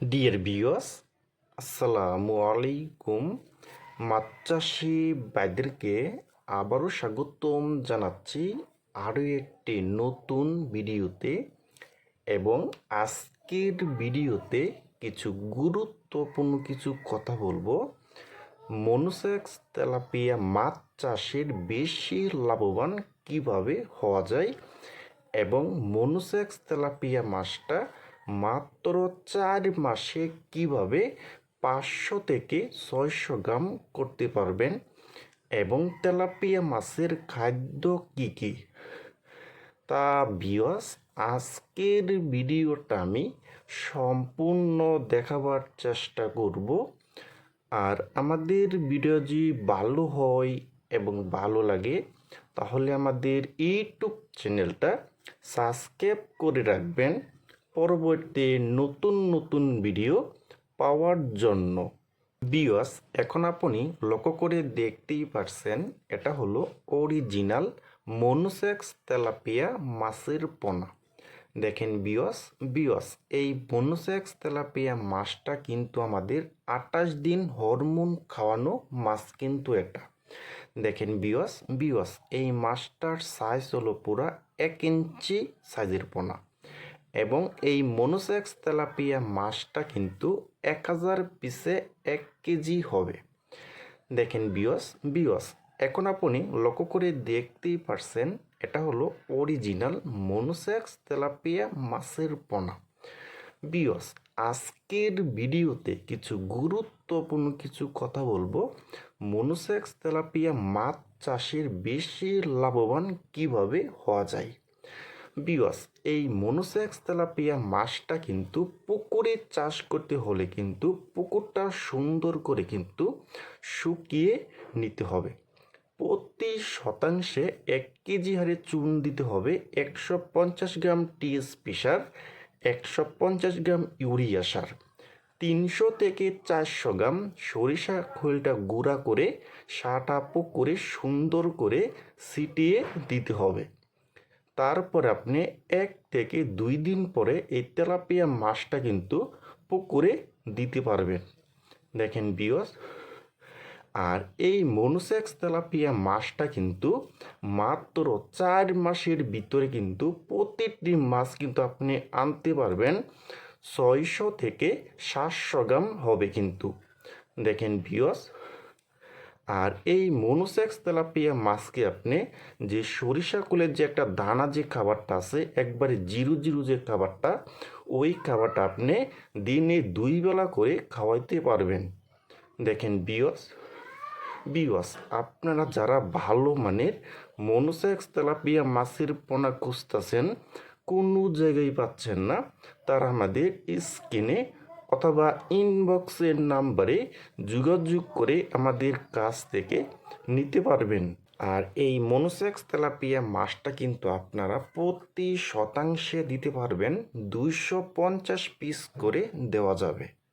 Deer বিয়স আসসালামু আলাইকুম। মাছ চাষি ভাইদেরকে আবারও স্বাগতম জানাচ্ছি আরও একটি নতুন ভিডিওতে এবং আজকের ভিডিওতে কিছু গুরুত্বপূর্ণ কিছু কথা বলব। মনুসেক্স তেলাপিয়া মাছ চাষের বেশি লাভবান কীভাবে হওয়া যায় এবং মনুসেক্স তেলাপিয়া মাছটা মাত্র চার মাসে কীভাবে পাঁচশো থেকে ছয়শো গ্রাম করতে পারবেন? এবং তেলাপিয়া মাছের খাদ্য কি কি? তা বিয়স আজকের ভিডিওটা আমি সম্পূর্ণ দেখাবার চেষ্টা করব। আর আমাদের ভিডিও যদি ভালো হয় এবং ভালো লাগে, তাহলে আমাদের ইউটিউব চ্যানেলটা সাবস্ক্রাইব করে রাখবেন। পরবর্তী নতুন নতুন ভিডিও পাওয়ার জন্য। বিয়স এখন আপনি লক্ষ্য করে দেখতেই পারছেন, এটা হলো অরিজিনাল মনুসেক্স তেলাপিয়া মাছের পোনা। দেখেন বিয়স বিয়স এই মনুসেক্স তেলাপিয়া মাছটা কিন্তু আমাদের আটাশ দিন হরমোন খাওয়ানো মাছ কিন্তু এটা। দেখেন বিয়স বিয়স এই মাছটার সাইজ হলো পুরা এক ইঞ্চি সাইজের পোনা। এবং এই মনোসেক্স তেলাপিয়া মাছটা কিন্তু এক হাজার পিসে এক কেজি হবে। দেখেন বিয়স বিয়স এখন আপনি লক্ষ্য করে দেখতেই পারছেন, এটা হলো অরিজিনাল মনোসেক্স তেলাপিয়া মাছের পোনা। বিয়স আজকের ভিডিওতে কিছু গুরুত্বপূর্ণ কিছু কথা বলব। মনোসেক্স তেলাপিয়া মাছ চাষের বেশি লাভবান কীভাবে হওয়া যায়? বিয়স এই মনোসেক্স তেলাপিয়া মাছটা কিন্তু পুকুরে চাষ করতে হলে কিন্তু পুকুরটা সুন্দর করে কিন্তু শুকিয়ে নিতে হবে। প্রতি শতাংশে এক কেজি হারে চুন দিতে হবে, একশো পঞ্চাশ গ্রাম টিএসপি সার, একশো পঞ্চাশ গ্রাম ইউরিয়া সার, তিনশো থেকে চারশো গ্রাম সরিষা খোলটা গুঁড়া করে সাটা পুকুরে সুন্দর করে ছিটিয়ে দিতে হবে। তারপর আপনি এক থেকে দুই দিন পরে এই তেলাপিয়া মাছটা কিন্তু পুকুরে দিতে পারবেন। দেখেন বিয়স আর এই মনুসেক্স তেলাপিয়া মাছটা কিন্তু মাত্র চার মাসের ভিতরে কিন্তু প্রতিটি মাছ কিন্তু আপনি আনতে পারবেন। ছয়শো থেকে সাতশো গ্রাম হবে কিন্তু। দেখেন বিয়স আর এই মনুসেক্স তেলাপিয়া মাছকে আপনি যে সরিষা কুলের যে একটা দানা যে খাবারটা আছে, একবারে জিরু জিরু যে খাবারটা, ওই খাবারটা আপনি দিনে দুই বেলা করে খাওয়াইতে পারবেন। দেখেন বিয়স বিওয়াস, আপনারা যারা ভালো মানের মনোসেক্স তেলাপিয়া মাছের পোনা খুঁজতেছেন, কোনো জায়গায় পাচ্ছেন না, তারা আমাদের স্ক্রিনে অথবা ইনবক্সের নাম্বারে যোগাযোগ করে আমাদের কাছ থেকে নিতে পারবেন। আর এই মনোসেক্স তেলাপিয়া মাছটা কিন্তু আপনারা প্রতি শতাংশে দিতে পারবেন। দুইশো পঞ্চাশ পিস করে দেওয়া যাবে।